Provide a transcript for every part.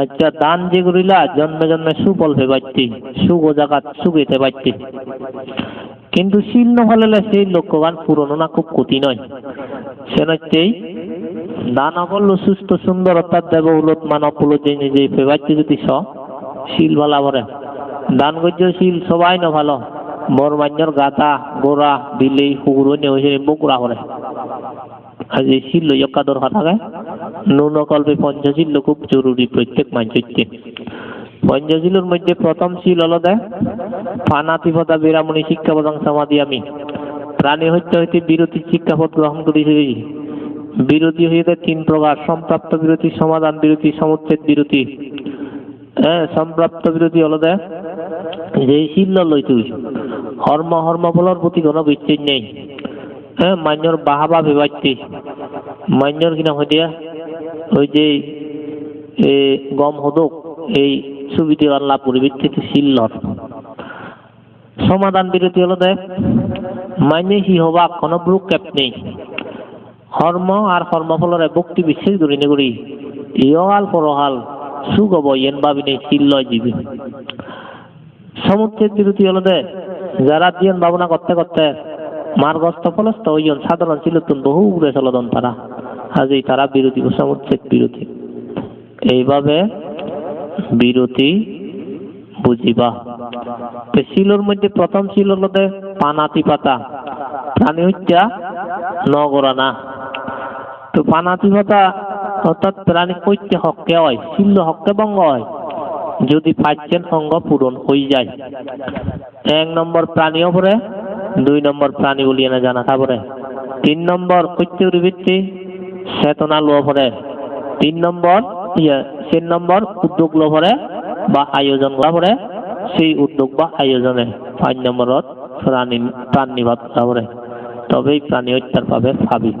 আচ্ছা দান যে করিলা, জন্মে জন্মে সুফল পাইতে সুখ ও জাগাত সুখেতে পাইতে কিন্তু শিল নহলে সেই লক্ষ্যগান পূরণ না, খুব ক্ষতি নয়। সে হচ্ছেই দান অকল সুস্থ সুন্দর, অর্থাৎ দেব উলত মানব যে নিজে পেবাইতে যদি স, শিল ভালা ভরে দান করছে শিল সবাই না ভালো বর মান্যর গাতা গোড়া বিলেই কুকুরো নেই হয়েছে বকুড়া করে শিল লইকা দরকার থাকে পঞ্চশীল খুব জরুরি প্রত্যেক মধ্যে প্রথম শিল হলো বিরামণি শিক্ষাপদাং সমাধি আমি। প্রাণী হইতে বিরতির গ্রহণ করেছি বিরতি হইতে তিন প্রকার সম্প্রাপ্ত বিরতি সমাধান বিরতি সমুচ্ছেদ বিরতি হ্যাঁ সম্প্রাপ্ত বিরতি হলো দেয় যে শিল লইতে হর্ম হর্ম ফলর প্রতি কোনো বিচ্ছেদ নেই। হ্যাঁ মান্যর বাহাবা বিবাচ্ছি মান্যর কিনা হয়ে দিয়া ওই যে গম হদক, এই সুবিধি আল্লাহ পরিবর্তিত শিল্লর সমাধান বিরতি হলো দেখ মাইনে হি হবা কোনো ব্রুক্ষেপ নেই হর্ম আর কর্মফলরে ভক্তি বিশ্বাস করি নে করি ইহাল পরহাল হব, ইয়েন ভাবি নেই শিল্লয় জীবী সমুচ্ছেদ বিরতি হলো দে। যারা দিয়ন ভাবনা করতে করতে মার্গস্থ ফলস্থ হইয়ন সাধারণ ছিল তুন বহু উড়ে চলদন তারা। আজ এই তারা বিরতি সমুচ্ছেদ বিরতি এইভাবে বিরতি বুঝিবা। শিলর মধ্যে প্রথম শিল হলো দে পানাতি পাতা। প্রাণী হত্যা নগরা না তো পানাতি পাতা অর্থাৎ প্রাণী কৈত্য হককে হয় শিল্ল হককে ভঙ্গ হয়, যদি পাচ্ছেন অঙ্গ পূরণ হয়ে যায়। এক নম্বর প্রাণী ওপরে দুই নম্বর প্রাণী বলিয়ে না জানা খাবরে তিন নম্বর কৈত্যর ভিত্তি চেতনা পড়ে তিন নম্বর ইয়ে তিন নম্বর উদ্যোগ পড়ে বা আয়োজন করা সেই উদ্যোগ বা আয়োজনে পাঁচ নম্বরত প্রাণী, প্রাণ নিবাদ করা পড়ে তবেই প্রাণী হত্যার পাবে ভাবি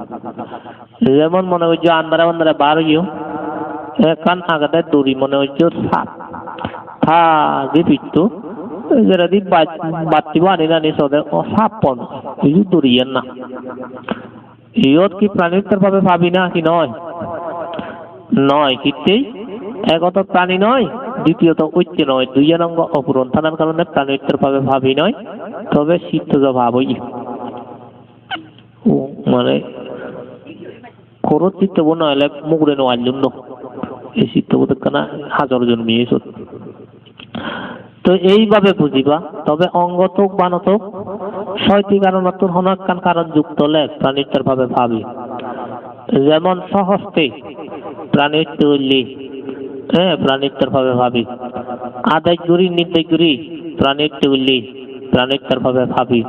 যেমন মনে হচ্ছে আন্দারে আন্দারে বার হইও, একান আগাতে দড়ি মনে হচ্ছে সাপ। থাকি পিট্টু বাতি বানি না নি সদে ও সাপ পন কিছু দড়িয়েন না ইয়ত কি প্রাণী হত্যার পাবে ভাবি না কি নয় নয় কিতেই একত প্রাণী নয় দ্বিতীয়ত ঐক্য নয় দুই অঙ্গ অপূরণ থানার কারণে পাবে ভাবি নয় তবে সিদ্ধ ভাব হই ও মানে খরচ চিত্তব নইলে মুগুরে নোয়ার জন্য এই চিত্তবোধ কানা হাজার জন মেয়ে তো এইভাবে বুঝিবা, তবে অঙ্গতক বানতক ছয়টি কারণত হনকান কারণ যুক্ত হলে প্রাণীটার ভাবে। ভাবি যেমন সহস্তে প্রাণীর তৈলি হ্যাঁ প্রাণীটার ভাবে। ভাবি আদায় গুড়ি নির্দেশ গুড়ি প্রাণীর তৈলি ভাবে। ভাবি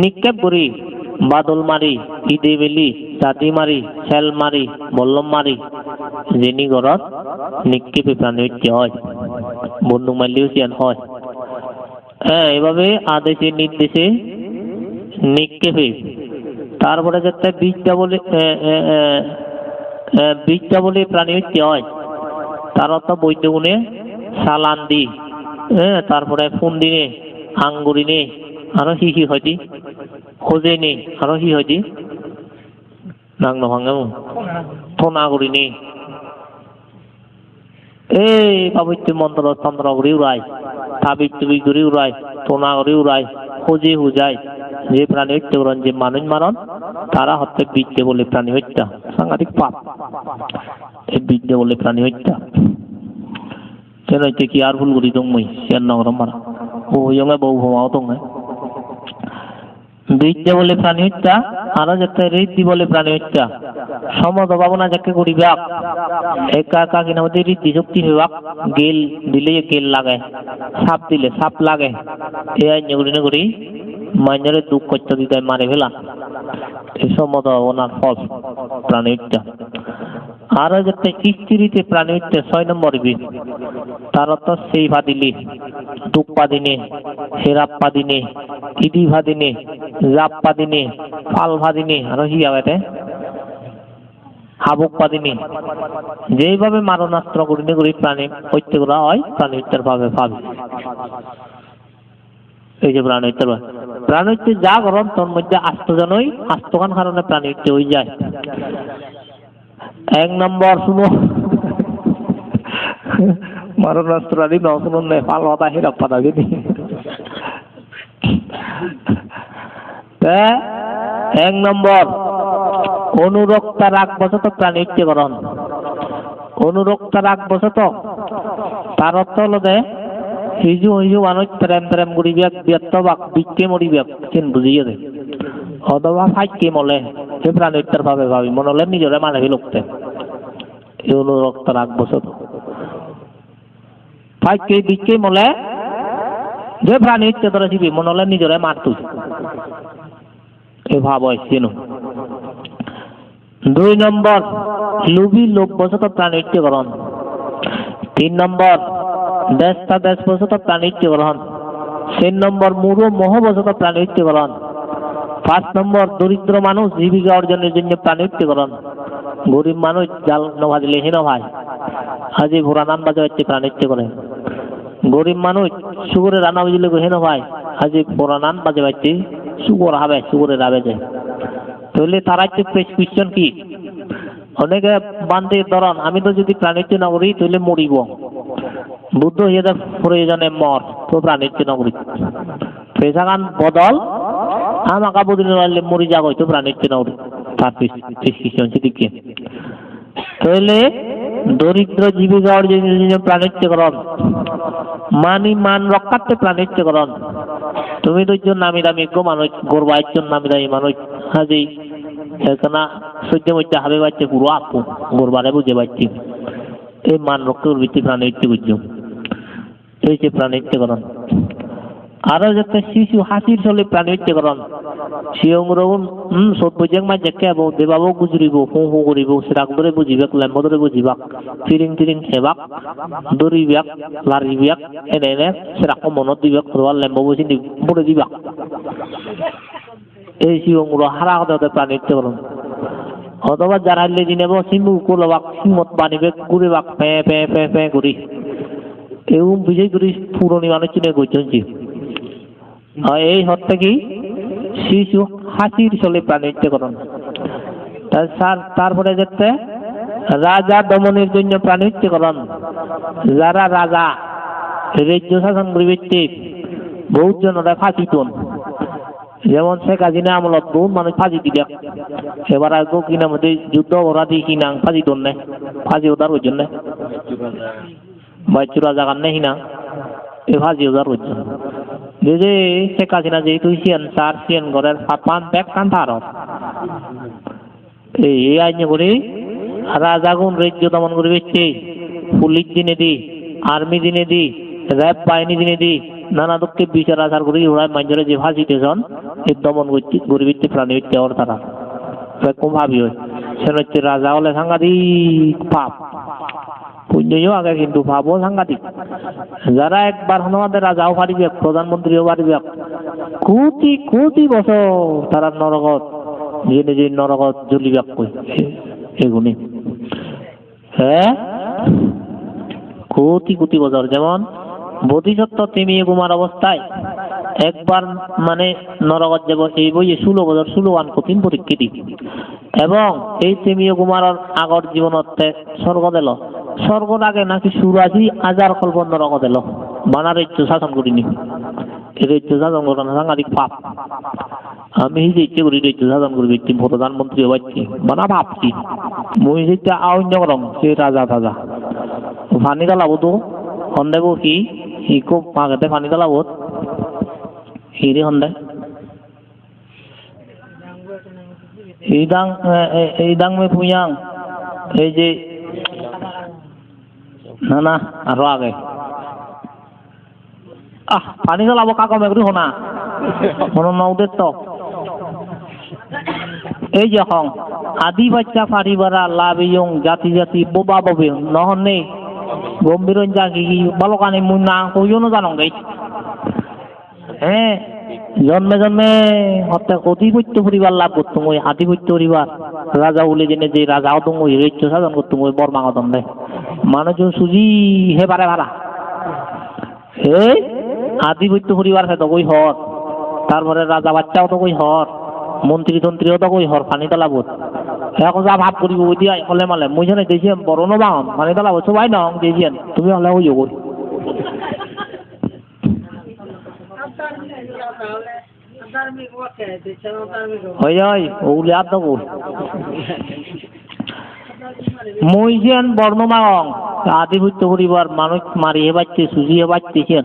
নিক্ষেপ গুড়ি বাদল মারি ইদে বেলি চাঁদি মারি খেল মারি বল্লম মারি যিনি ঘৰত নিক্ষেপে প্রাণীত্য হয়। মারলেও সিয়ান হয়। হ্যাঁ এভাবে আদেশে নির্দেশে নিক্ষেপে। তারপরে যাতে বীজটা বলে বীজটা বলে প্রাণী হচ্ছে হয় তার অর্থ বৈদ্য গুণে সালান দি হ্যাঁ তারপরে ফুন্দিনে আঙ্গুরিনে আরও হি হি হয়তি খোঁজে নেই আরও হি হয়তি নাং নভাঙে থনা। করি নেই এই পাবিত্য মন্ত্র তন্ত্র করে উড়াই তুবি করে উড়াই, টোনা করে উড়াই, খুঁজে হুজাই যে প্রাণী হত্যা করেন যে মানুষ মারণ, তারা হত্যা বিদ্যে বলে প্রাণী হত্যা সাংঘাতিক পাপ। এই বিদ্যে বলে প্রাণী হত্যা কেন হইতে কি আর ভুল করি দংমই শেয়ার নগর মারা? ও ইয়ঙে বউ ভমাও বিদ্যে বলে প্রাণী হত্যা আরও যাতে ঋদ্ধি বলে প্রাণী হত্যা সমদ ভাবনা যাকে করিবা একা একা কিনা মধ্যে ঋদ্ধি, শক্তি বিভাগ। গেল দিলে গেল লাগে। সাপ দিলে সাপ লাগে। এ আইন করি না করি মাইনারে দুঃখ কষ্ট দিতে মারে ফেলা। সমদ ভাবনার ফল প্রাণী হত্যা আরও যাতে স্ত্রীতে প্রাণী হত্যা ছয় নম্বর বি তার অর্থ সেই ভাদিলি দুপ্পা দিনে হেরাপ্পা দিনে ইদি ভাদিনে জাপ্পা দিনে ফাল ভাদিনে আরও বেতে হাবুক পাদিনি যেইভাবে মারণাস্ত্র করিনে করি প্রাণী হত্যা করা হয় প্রাণী হত্যার ভাবে ভাবি। এই যে প্রাণী হত্যার প্রাণী হত্যা যা গরম তোর মধ্যে আস্তজনই আস্তখান কারণে প্রাণী হত্যা হয়ে যায়। এক নম্বর শুনো। মারণাস্ত্রাদি নশুনুন নে পাল হতা হিরাপ পাতা এক নম্বর, অনুরক্তা রাগ বসত প্রাণীত্যকরণ অনুরক্তা রাগ বসত তার অর্থ হলো যে, হিজু হিজু মানুষ প্রেম প্রেম করি বিয়াক ব্যর্থ বাক বিকে মরি বিয়াক চিন বুঝিয়ে দে। অথবা ফাইকে মলে সে প্রাণীত্যার ভাবে ভাবি, মনে নিজরে মানে লোকতে এই অনুরক্তা রাগ বসত ফাইকে বিকে মলে, যে প্রাণীত্য ধরে শিবি মনে হলে নিজরে মারতুই এ ভাব হয় চিনো দুই নম্বর, লুবি লোক বসত প্রাণীত্যকরণ তিন নম্বর, দেশটা দেশ বসত প্রাণীত্যকরণ তিন নম্বর, মুরু মোহ বসত প্রাণীত্যকরণ পাঁচ নম্বর, দরিদ্র মানুষ জীবিকা অর্জনের জন্য প্রাণীত্যকরণ গরিব মানুষ জাল নভাজলে হেন ভাই। হাজি ভোরা নাম বাজে হচ্ছে প্রাণীত্য করে গরিব মানুষ সুগরে রান্না বুঝলে হেন ভাই। হাজি ভোরা নাম বাজে পাচ্ছে সুগর হবে সুগরে রাবে যায় তাহলে তারা হচ্ছে প্রেসক্রিপশন কি? অনেকে বান্ধে ধরন আমি তো যদি প্রাণীত্য না করি, তাহলে মরিব। বুদ্ধ হয়ে দেখ প্রয়োজনে মর, তো প্রাণীত্য না করি। পেশাগান বদল, আমাকা বুদিন মরি যাগ হয়তো প্রাণীত্য না করি। তার প্রেসক্রিপশন সেদিকে। তাহলে দরিদ্র জীবিকা অর্জনের জন্য প্রাণীত্যকরণ মানি মান রক্ষার্থে প্রাণীত্যকরণ তুমি তো একজন নামি দামি গো মানুষ গর্বা একজন নামি দামি মানুষ হাজি এখানা সহ্য মধ্যে হাবে পাচ্ছে পুরো আপু গর্বারে বুঝে পাচ্ছি এই মান রক্ষার ভিত্তি হচ্ছে বুঝছ এই যে প্রাণীত্যকরণ আরও যাতে শিশু হাসির চলে প্রাণীত্যকরণ সিয়ং রগুন হুম সব বুঝেক মা জেকে আবো দেবাবো গুজরিব, হু হু করিব, সেরাক ধরে বুঝিবাক লেম্ব ধরে বুঝিবাক, ফিরিং ফিরিং হেবাক দৌড়িবাক লারিবাক এনে এনে, সেরাক মনত দিবাক, রোয়াল লেম্ব বুঝি বলে দিবাক। এই সিয়ংগুলো হারা হতে প্রাণীত্যকরণ অথবা যারা লেজি নেব সিমু কোলবাক সিমত বানিবে ঘুরিবাক পে পে পে পে করি। এরকম বিজয় করি পুরনি মানুষ চিনে করছেন এই হত্যা কি? শিশু হাসির চলে প্রাণীত্যকরণ তার তারপরে যেতে রাজা দমনের জন্য প্রাণীত্যকরণ যারা রাজা রাজ্য শাসন করিবে বহুত জনরা ফাঁসি তোন। যেমন শেখ হাসিনা আমলত বহুত মানুষ ফাঁসি দিলে। এবার আগেও কিনা মধ্যে যুদ্ধ অপরাধী কিনা ফাঁসি তোন নাই ফাঁসি ওদার ওই জন্য বাইচুরা জাগান নেই না এ ফাঁসি ওদার ওই জন্য যে শেখ হাসিনা যেহেতু সিয়ান চার সিয়ান ঘরের পান ব্যাগ কান এই আইন করে রাজাগুন রাজ্য দমন করে বেচছে। পুলিশ দিনে দি, আর্মি দিনে দি, র্যাব বাহিনী দিনে দি, নানা দুঃখে বিচার আচার করে ওরা মানুষের যে ফাঁসিতেছন এই দমন করছে গরিবিত্তে প্রাণী হচ্ছে ওর ভাবি হয়? সেটা হচ্ছে রাজা হলে সাংঘাতিক পাপ। পুণ্যও আগে কিন্তু ভাবও সাংঘাতিক। যারা একবার আমাদের রাজাও পারিবে প্রধানমন্ত্রীও পারিবে কোটি কোটি বছর তারা নরকত, নিজে নিজে নরকত জ্বলিবে কই এগুনি। হ্যাঁ? কোটি কোটি বছর, যেমন বোধিসত্ত্ব তেমি কুমার অবস্থায় একবার মানে নরকত যাব, এই বইয়ে ষোলো বছর, ষোলো কঠিন পরীক্ষা দি এবং এই তেমীয় কুমারের আগর জীবনতে স্বর্গ দিল। আগে নাকি সুরাজি হাজার কল্প নরক দিল। বানার ইচ্ছু শাসন করিনি। এই ইচ্ছু শাসন করানো সাংঘাতিক পাপ। আমি যে ইচ্ছে করি ইচ্ছু শাসন করি ব্যক্তি প্রধানমন্ত্রী হচ্ছি বানা ভাবছি। মই যেটা আউন্য করম, সে রাজা তাজা পানি দালাবো তো। সন্দেহ কি সি খুব আগতে পানি দালাবো হিরে সন্দেহ। এই দাং এই দাং মে পুয়াং এই যে না না, আরও আগে। আহ, পানী কাকম এগুলি শুনা। মনত নৌদের তো। এই যে হং, আদি বাচ্চা পারিবারা লাভিয়ং জাতি জাতি, বোবা ববে, নহন নেই। গম্ভীর জাগি বালকানি মুই না কইও জানং গাই হ্যাঁ জন্মে জন্মে হত্যা অধিপত্য পরিবার লাভ করতুম ওই আধিপত্য পরিবার। রাজা উলে জেনে যে রাজা হতুম ওই রৈত্য সাধন করতুম ওই বর্মাগতম দেয় মানুষজন সুজি হে পারে ভাড়া হে আধিপত্য পরিবার সে তো কই হর। তারপরে রাজা বাচ্চাও তো কই হর মন্ত্রী তন্ত্রীও তো কই হর পানি তলাবত এখন যা ভাব করিব ওই দিয়া হলে মালে। মুই জানে দেশি বড় ন বাঙন মানে তালা সবাই নং দেশিয়ান তুমি হলে যাব হয় হয় ওগুলি আর দেবো মই যেন বর্ণমাগং আদিভুত্য পরিবার মানুষ মারিয়ে বাচ্চে সুজিয়ে বাচ্চেছেন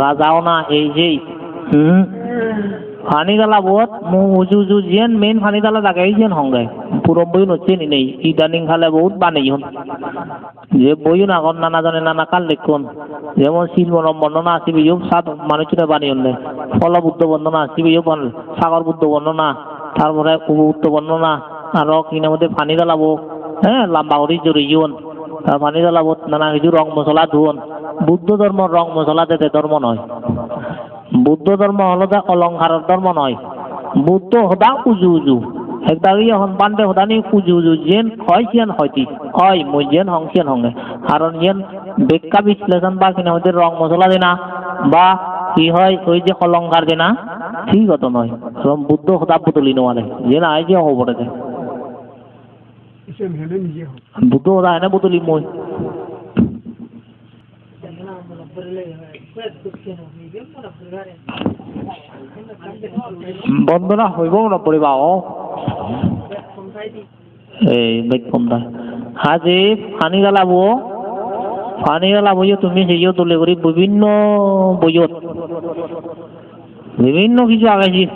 রাজাও না এই যেই। হুম। ফানি গালা বহুত মু উজু উজু যেন মেন ফানি গালা লাগাই যেন হংগে পুরো বই নচ্ছে নি নেই। ইদানিং খালে বহুত বানাই হন যে বই না এখন নানা জনে নানা কাল লেখন। যেমন শিল বর্ণনা আসিবি ইউ সাত মানুষের বানিয়ে হলে ফল বুদ্ধ বর্ণনা আসিবি ইউ সাগর বুদ্ধ বর্ণনা। তারপরে বুদ্ধ বর্ণনা। আর কিনা মধ্যে পানি জ্বালাবো। হ্যাঁ লাম্বা করে জোরে ইউন পানি জ্বালাবো, নানা কিছু রং মশলা ধুন বুদ্ধ ধর্ম রং মশলা দেতে ধর্ম নয় বুদ্ধ ধর্ম হলো যে অলংকারের ধর্ম নয় বুদ্ধ সদা উজু উজু। একদাগি এখন বান্ধে সদানি উজু উজু। যেন হয় সিয়ান হয়তি। হয়, মই যেন হং সিয়ান হংগে। কারণ যেন বেক্কা বিশ্লেষণ বা কিনা হইতে রং মশলা দেনা বা কি হয় ওই যে অলংকার দেনা, ঠিক হতো নয় বুদ্ধ সদা পুতলি নোয়ারে যেন আই যে। বুটো দা এনে বুটলি মই বন্ধ না হইব নপৰিব অ এই বেগ কম দা হাজি পানী গালাব পানী গালাব তুমি সেইও তুলি কৰি বিভিন্ন বৈত বিভিন্ন কিছু আগাইছিল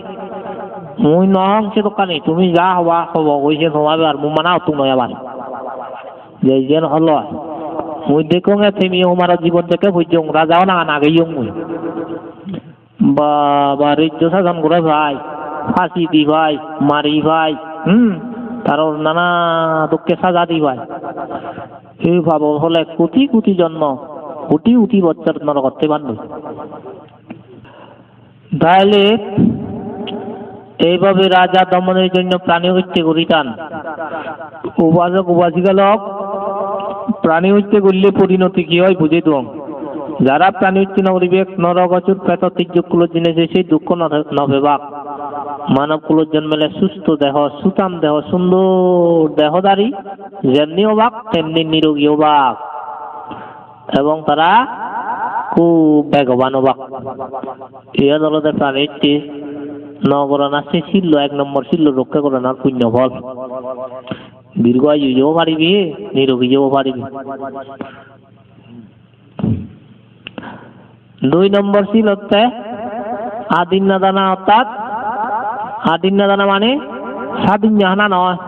মুই নহং সে দোকানি তুমি যা হবা হব কইছে হবাবে আর মু মানা তুম আবার যে যেন হল মুই দেখো থেমি আমার জীবন থেকে বুঝছং রাজাও না নাগাইয়ং মুই বাবা রিজ্য শাসন করে ভাই ফাঁসি দি ভাই মারি ভাই হুম তার নানা দুঃখে সাজা দি ভাই এই ভাব হলে কোটি কোটি জন্ম কোটি কোটি বছর নরকতে বান্ধব তাহলে এইভাবে রাজা দমনের জন্য প্রাণী হত্যে করিতান। উপাসক, উপাসিকালক, প্রাণী হত্যে করলে পরিণতি কি হয় বুঝে দম যারা প্রাণী হত্যে নগরিবে নরগচুর পেত তির্যকুলো জিনিসে সেই দুঃখ নভেবাক মানব কুলোর জন্মেলে সুস্থ দেহ, সুতাম দেহ, সুন্দর দেহদারি যেমনি অবাক, তেমনি নিরোগী অবাক। এবং তারা খুব বেগবান অবাক। ইয়া দলতে প্রাণীটি নগরণ আছে ছিল এক নম্বর ছিল রক্ষা করানোর পুণ্য ফল দীর্ঘ আয়ু যেও পারিবি নিরোগী যেও পারিবি দুই নম্বর ছিল হচ্ছে আদিন দানা অর্থাৎ আদিন দানা মানে স্বাধীন জাহানা নয়।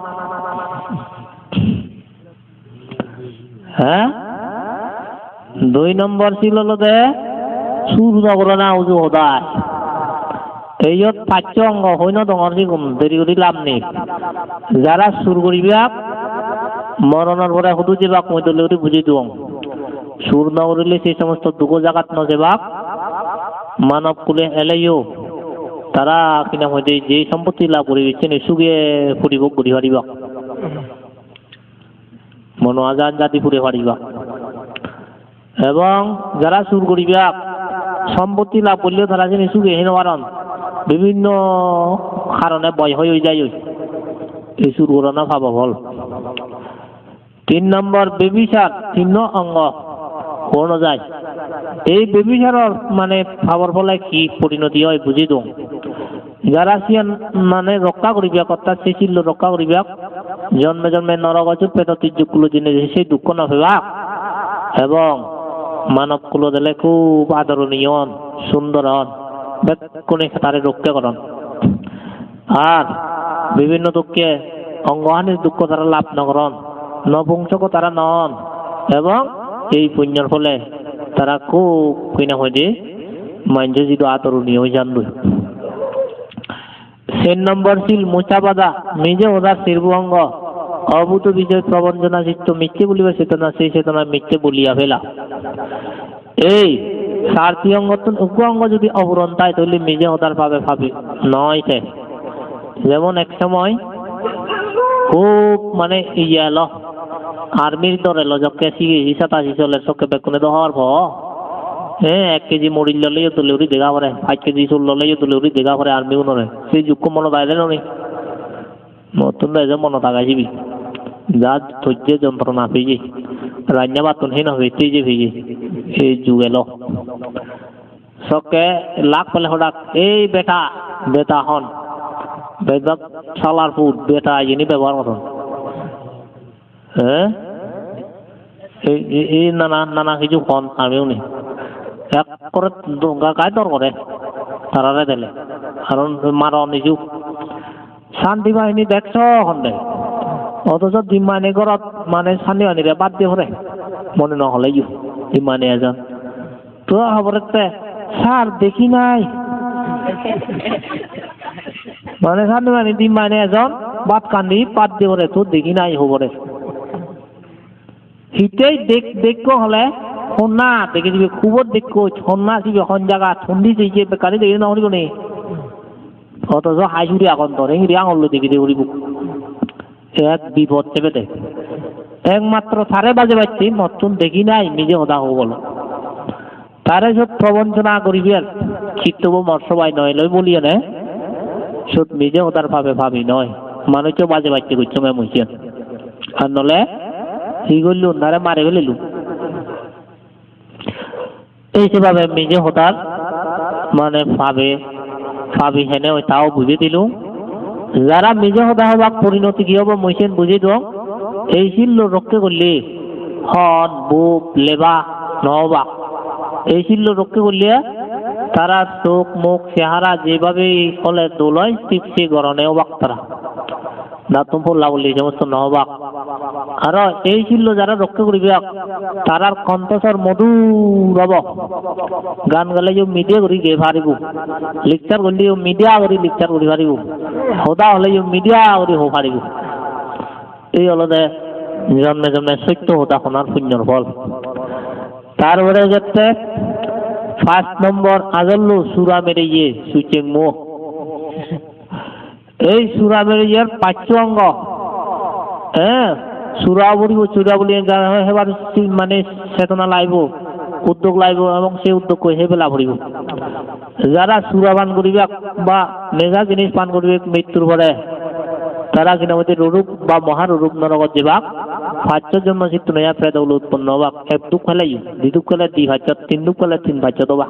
হ্যাঁ? দুই নম্বর ছিল যে সুর নগরনা উজু হদায়। এইয়ত পাঁচ অঙ্গ হইন ডঙর দিগুম দেরি কৰি লাভ নেই। যারা সুর করিবা মরণের পরে শুধু যাবাক মই দলে বুঝি দিওঁ। সুর নগরিলে সেই সমস্ত দুঃখ জাগাত নজেবাক মানব কুলে এলাইও তারা কিনা মধ্যে যে সম্পত্তি লাভ করে দিচ্ছেন সুগে ফুরিব ঘুরি পারিবা মনো আজান জাতি ফুরে পারিবা এবং যারা সুর করিবা সম্পত্তি লাভ করলেও তারা যেন সুগে হেন বিভিন্ন কারণে বয় হয়ে যায় এই সুর করোনা ভাবা ফল তিন নম্বর বেবিচার তিন অঙ্গ কোন যায়? এই বেবিচারর মানে ভাবার ফলে কি পরিণতি হয় বুঝি দো যারা সিয়ান মানে রক্ষা করিবা অর্থাৎ সেই ছিল রক্ষা করিবা জন্মে জন্মে নরগচুর পেট তির্যকুলো জিনিস সেই দুঃখ নভেবা এবং মানব কুলো দিলে খুব আদরণীয় সুন্দর হন। বেক্ষণে তারে রক্ষা করন আর বিভিন্ন দুঃখে অঙ্গহানির দুঃখ তারা লাভ নকরন নপুংসক তারা নন এবং এই পুণ্যর ফলে তারা খুব কিনা হয় যে মাঞ্জ যিটো আদরণীয় হয়ে জানল সেন নম্বর ছিল মোচাবাদা, নিজে ওদার শির্বঙ্গ অভূত বিজয় প্রবঞ্জনা চিত্ত মিথ্যে বলিবা চেতনা, সেই চেতনা মিথ্যে বলিয়া ফেলা। এই সারথি অঙ্গ উগ্র অঙ্গ যদি অবরণ তাই তাহলে নিজে ওদার পাবে ভাবি। নয় সে যেমন এক সময় খুব মানে ইয়ে এলো, আর্মির দর এলো, যকে সিগে সাতাশি চলে চকে বেকুনে তো হওয়ার ভ হ্যাঁ এক কেজি মরিল ললেও তুলে উড়ি দেখা পরে পাঁচ কেজি চুল ললেও তুলে উড়ি দেখা পরে আর্মি উনরে সেই যুগ মনে বাইরে নি নতুন এজন মনত আগাইছিবি। যা ধৈর্য যন্ত্রণা পেয়ে রান্না বাতন হে নহেতেই যে ভেজে। এই যুগেল সকে লাখ পেলে হঠাৎ, এই বেটা বেটা হন। বেটা সালার ফুট বেটা ইনি ব্যবহার করুন হ্যাঁ এই নানা নানা কিছু হন আমিও নি। এক করে গাই দর করে, তারারে দিলে। কারণ মার নিজু শান্তি বাহিনী দেখছ হন্দে। অথচ ডিমানি ঘৰত মানে শান্তি বাহিনীৰে বাদ দিয়ে পৰে মনে নহ'লে ইউ ডিমানি এজন তো খবরতে স্যার দেখি নাই। মানে শান্তি বাহিনী ডিমানি এজন বাদ কান্দি বাদ দিয়ে পৰে তো দেখি নাই হবরে হিতেই দেখ দেখব হলে, সন্না, দেখি দিবি, খুবত দেখব সন্না আসিবি এখন জায়গা ঠন্ডি যাইছে বেকারি দেখি নে? অথচ হাইজুরি এখন তোর ইংরি আঙুল দেখি দিয়ে উড়িব এক বিপদ চেপে দে। একমাত্র সারে বাজে পাচ্ছি নতুন দেখি নাই, নিজে হদা হব বলো। তারে সব প্রবঞ্চনা করিবি আর, চিত্তব মৎসবাই নয়, লই বলিয়ে নে। সব নিজে হদার ভাবে ভাবি নয় মানুষও বাজে পাচ্ছি করছ মে মুছিয়ান আর নলে কি করলু নারে মারে ফেলিলু এই সেভাবে নিজে হতার মানে ভাবে, ভাবি হেনে ওই তাও বুঝে দিলু যারা নিজে হদা হবাক পরিণতি কি হব মইছেন বুঝে দিও এই শিল্য রক্ষে করলে হন বুক, লেবা নহবা এই শিল্য রক্ষে করলে তারা চোখ, মুখ, চেহারা যেভাবে ফলে দোলয় ঠিক সে গরণে অবাক তারা। দাঁতম ফুল্লা বললি সমস্ত নহবাক আর এই শিল্য যারা রক্ষা করিবে, তারার কণ্ঠস্বর মধুর হব গান গালে যে মিডিয়া করি গে পারিব লেকচার করলে মিডিয়া করি লেকচার করি পারিব সদা হলে যে মিডিয়া করি হব পারিব এই হলদে জন্মে জন্মে সত্য হতা শোনার পুণ্যর ফল। তারপরে যাতে ফার্স্ট নম্বর আগল্লু সুরা মেরে ইয়ে সুচেং এই সুরা মেরে ইয়ের পাঁচ অঙ্গ। হ্যাঁ সুরা বলিব চূড়া বলি হেবার মানে চেতনা লাইব, উদ্যোগ লাইব এবং সেই উদ্যোগ কৈ সেই বেলা ভরিব। যারা সুরা পান করিবে বা নেগা জিনিস পান করিবে মৃত্যুর পরে তারা কিনা মধ্যে রূপ বা মহারূপ নরকত যাবাক ভাজ্য জন্ম চিত্ত নয়া প্রেদ উৎপন্ন হবাক। এক দুঃখ খেলাই দুই দুঃখ খেলে দুই ভাজ্য তিন দুঃখ খেলে তিন ভাজ্য দবা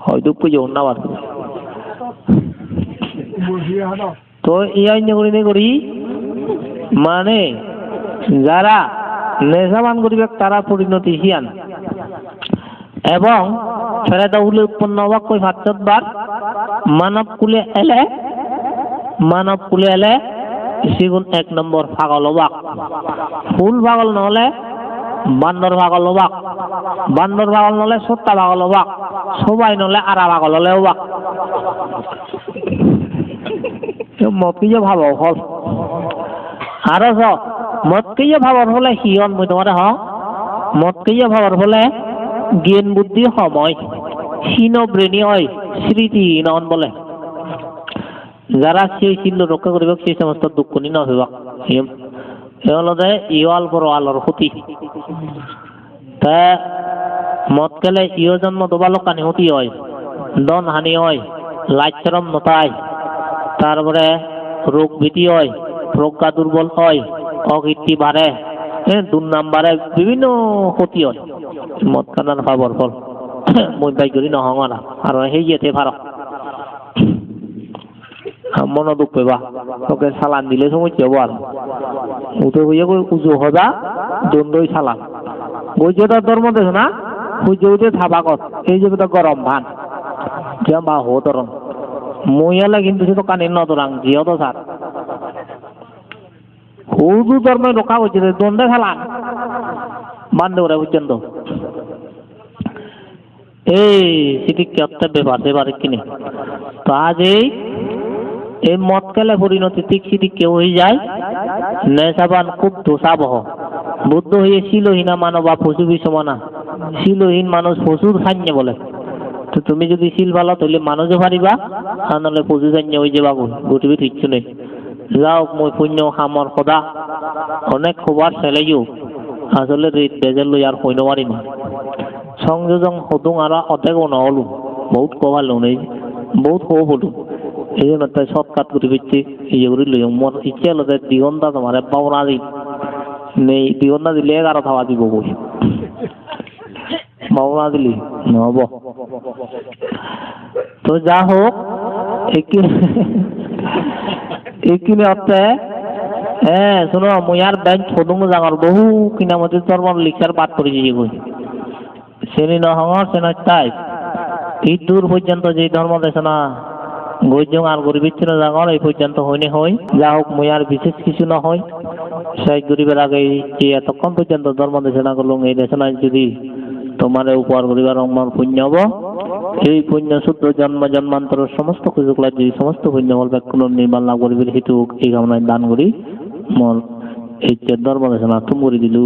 হয় দুঃখ যৌন না তো ইয়াই করি নে করি মানে যারা নেশা পান করিবে তারা পরিণতি হিয়ান এবং ফেরেদা উৎপন্ন হবাক কই ভাত বার, মানব কুলে এলে মানব কুলে এলে সেগুন এক নম্বর পাগল হবাক ফুল পাগল নহলে বান্দর পাগল হবাক বান্দর পাগল নহলে সত্তা পাগল হবাক সবাই নহলে আরা পাগল হলে হবাক মতি যে ভাব হল। আর মতকে ভাবর হলে হিয়ন মই তোমার হ মতকে ভাবর হলে জ্ঞান বুদ্ধি সময়। হীন ব্রেনি হয় স্মৃতিহীন হন বলে। যারা সেই চিহ্ন রক্ষা করিব সেই সমস্ত দুঃখ নি নহিব এগুলোতে ইওয়াল বড় আলোর ক্ষতি তা মদ গেলে ইয় জন্ম দোবালক কানি ক্ষতি হয়, দন হানি হয় লাইচরম নতায় তারপরে রোগ ভীতি হয় প্রজ্ঞা দুর্বল হয় অকীর্তি বাড়ে হ্যাঁ দুর্নাম বাড়ে বিভিন্ন ক্ষতি হয়। মদ কানার ফল। মই বাই করি নহঙা আর সেই যেতে পারো মন দুঃখ পেবা তোকে সালান দিলে সমস্যা হব আর উঠে হইয়া উজু হবা, দন্দই সালান বৈদ্যতা ধর্ম দেশ না সূর্য উঠে থাবাকত এই যে গরম ভান। যে বা হো তরম মইয়ালে কিন্তু সে তো কানে নদরাং জিও তো স্যার হুদু ধর্মে রক্ষা করছে দ্বন্দ্বে খেলান বান্ধব ওরা বুঝছেন তো এই সেটি কেপ্তা ব্যাপার ব্যাপার কিনে? তো আজ এই এই মদ খেলে পরিণতি সেটি কেউ হয়ে যায়, নেশাবান খুব দোষাবহ। বুদ্ধ হয়ে শিলহীনা মানব বা পশু বিষমানা। শিলহীন মানুষ পশুর খান্য বলে। তো তুমি যদি শিল ভালো, তাহলে মানুষও পারিবা আর নহলে পশু খান্য হয়ে যাবা গোটিবি ঠিকছো নেই। যাওক মই পুণ্য খামৰ সদা অনেক খোবার চেলেইও আসলে রেত বেজেল লই আর হইন পারি না। সংযোজন হদুং আর অর্ধেক নহলো বহুত কভালো নেই। বহুত হো হলো এই জন্য তাই শর্টকাট করে পেয়েছি ইয়ে করে লই মোর ইচ্ছে হলো যে দিগন্দা তোমার পাওনা দিই নেই দিগন্দা দিলে এগারো থাওয়া দিব বই পাওনা দিলি নহব তো যা হোক এইখিনি অর্থে হ্যাঁ শোনো আর বেঞ্চ ফদুমু জাঙর বহু কিনা মধ্যে তোর মন লিখার পাঠ করেছি যে কই শ্রেণি নহঙর সেনা তাই এই দূর পর্যন্ত যে ধর্ম দেশে না গৈজং আর গরিবিচ্ছিন্ন জাঙর এই পর্যন্ত হইনে হই যা হোক মই আর বিশেষ কিছু না হয়। সেই গরিবের আগে যে এতক্ষণ পর্যন্ত ধর্ম দেশনা করলুম, এই দেশনা যদি তোমার উপহার করিবার আমার পুণ্য হব এই পুণ্য শুদ্ধ জন্ম, জন্মান্তর সমস্ত লাগছে এই সমস্ত পুণ্য বল কোনো নির্মাণ লাভ করিবে হেতু এই কামনায় দান করি। মল, এই ধর্ম দেশনা তুম করে দিলু।